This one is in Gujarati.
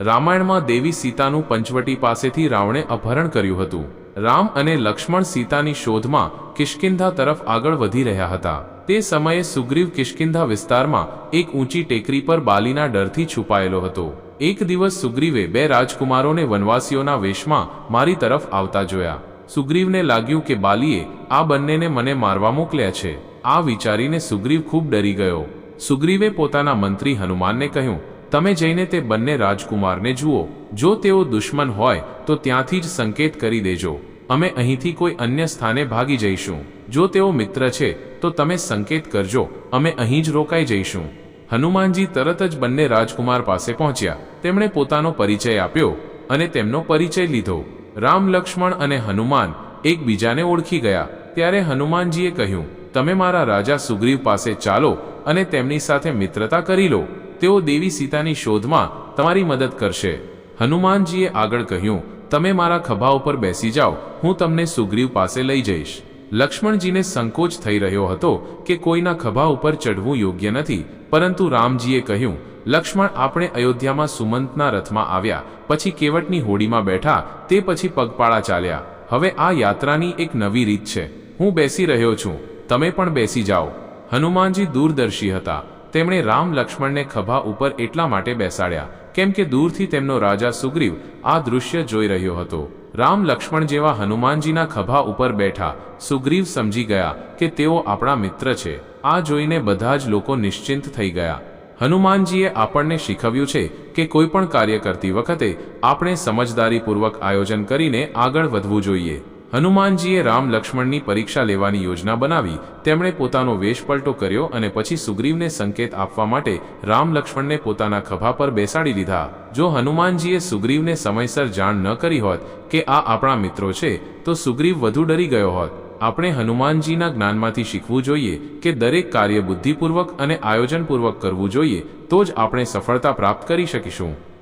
રામાયણમાં દેવી સીતાનું પંચવટી પાસેથી રાવણે અપહરણ કર્યું હતું. રામ અને લક્ષ્મણ સીતાની શોધમાં કિષ્કિંધા તરફ આગળ વધી રહ્યા હતા. તે સમયે સુગ્રીવ કિષ્કિંધા વિસ્તારમાં એક ઊંચી ટેકરી પર બાલીના ડરથી છુપાયેલો હતો. એક દિવસ સુગ્રીવે બે રાજકુમારોને વનવાસીઓના વેશમાં મારી તરફ આવતા જોયા. સુગ્રીવને લાગ્યું કે બાલીએ આ બંનેને મને મારવા મોકલ્યા છે. આ વિચારીને સુગ્રીવ ખૂબ ડરી ગયો. સુગ્રીવે પોતાના મંત્રી હનુમાનને કહ્યું તમે જઈને તે બંને રાજકુમારને જુઓ. જો તેઓ દુશ્મન હોય, તો ત્યાંથી જ સંકેત કરી દેજો. અમે અહીંથી કોઈ અન્ય સ્થાને ભાગી જઈશું. જો તેઓ મિત્ર છે, તો તમે સંકેત કરજો. અમે અહીં જ રોકાઈ જઈશું. હનુમાનજી તરત જ બંને રાજકુમાર પાસે પહોંચ્યા. તેમણે પોતાનો પરિચય આપ્યો અને તેમનો પરિચય લીધો. રામ, લક્ષ્મણ અને હનુમાન એકબીજાને ઓળખી ગયા. ત્યારે હનુમાનજીએ કહ્યું, તમે મારા રાજા સુગ્રીવ પાસે ચાલો અને તેમની સાથે મિત્રતા કરી લો. તેઓ દેવી સીતાની શોધમાં તમારી મદદ કરશે. હનુમાનજીએ આગળ કહ્યું, તમે મારા ખભા ઉપર બેસી જાઓ, હું તમને સુગ્રીવ પાસે લઈ જઈશ. લક્ષ્મણજીને સંકોચ થઈ રહ્યો હતો કે કોઈના ખભા ઉપર ચઢવું યોગ્ય નથી, પરંતુ રામજીએ કહ્યું, લક્ષ્મણ આપણે અયોધ્યામાં સુમંતના રથમાં આવ્યા, પછી કેવટની હોડીમાં બેઠા, તે પછી પગપાળા ચાલ્યા. હવે આ યાત્રાની એક નવી રીત છે. હું બેસી રહ્યો છું. તમે પણ બેસી જાઓ. હનુમાનજી દૂરદર્શી હતા. તેમણે રામ લક્ષ્મણને ખભા ઉપર એટલા માટે બેસાડ્યા, કેમ કે દૂરથી તેમનો રાજા સુગ્રીવ આ દૃશ્ય જોઈ રહ્યો હતો. રામ લક્ષ્મણ જેવા હનુમાનજીના ખભા ઉપર બેઠા, સુગ્રીવ સમજી ગયા કે તેઓ આપણા મિત્ર છે. આ જોઈને બધા જ લોકો નિશ્ચિંત થઈ ગયા. હનુમાનજીએ આપણને શીખવ્યું છે કે કોઈ પણ કાર્ય કરતી વખતે આપણે સમજદારીપૂર્વક આયોજન કરીને આગળ વધવું જોઈએ. હનુમાનજીએ રામ લક્ષ્મણની પરીક્ષા લેવાની યોજના બનાવી, તેમણે પોતાનો વેશપલટો કર્યો અને પછી સુગ્રીવને સંકેત આપવા માટે રામ લક્ષ્મણને પોતાના ખભા પર બેસાડી લીધા. જો હનુમાનજીએ સુગ્રીવને સમયસર જાણ ન કરી હોત કે આ આપણા મિત્રો છે, તો સુગ્રીવ વધુ ડરી ગયો હોત. આપણે હનુમાનજીના જ્ઞાનમાંથી શીખવું જોઈએ કે દરેક કાર્ય બુદ્ધિપૂર્વક અને આયોજનપૂર્વક કરવું જોઈએ, તો જ આપણે સફળતા પ્રાપ્ત કરી શકીશું.